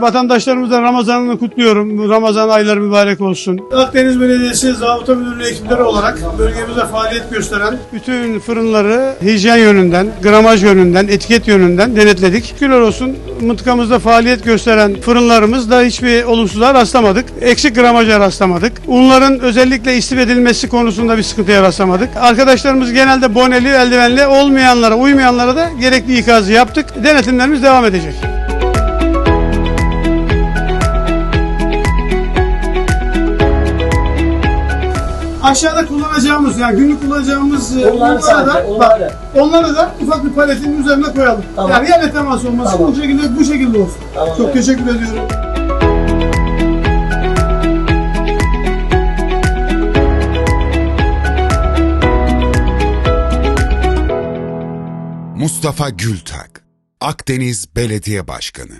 Vatandaşlarımız da Ramazan'ını kutluyorum. Ramazan ayları mübarek olsun. Akdeniz Belediyesi Zabıta Müdürlüğü ekipleri olarak bölgemizde faaliyet gösteren bütün fırınları hijyen yönünden, gramaj yönünden, etiket yönünden denetledik. Şükürler olsun mıntıkamızda faaliyet gösteren fırınlarımızda hiçbir olumsuzluğa rastlamadık. Eksik gramaja rastlamadık. Unların özellikle istif edilmesi konusunda bir sıkıntıya rastlamadık. Arkadaşlarımız genelde boneli, eldivenli olmayanlara, uymayanlara da gerekli ikazı yaptık. Denetimlerimiz devam edecek. Aşağıda kullanacağımız yani günlük kullanacağımız e, Onları sadece, da onları. bak, onları da ufak bir paletin üzerine koyalım. Tamam. Yani yerle temas olması Tamam. bu şekilde bu şekilde olsun. Tamam, Çok evet. teşekkür ediyorum. Mustafa Gültak, Akdeniz Belediye Başkanı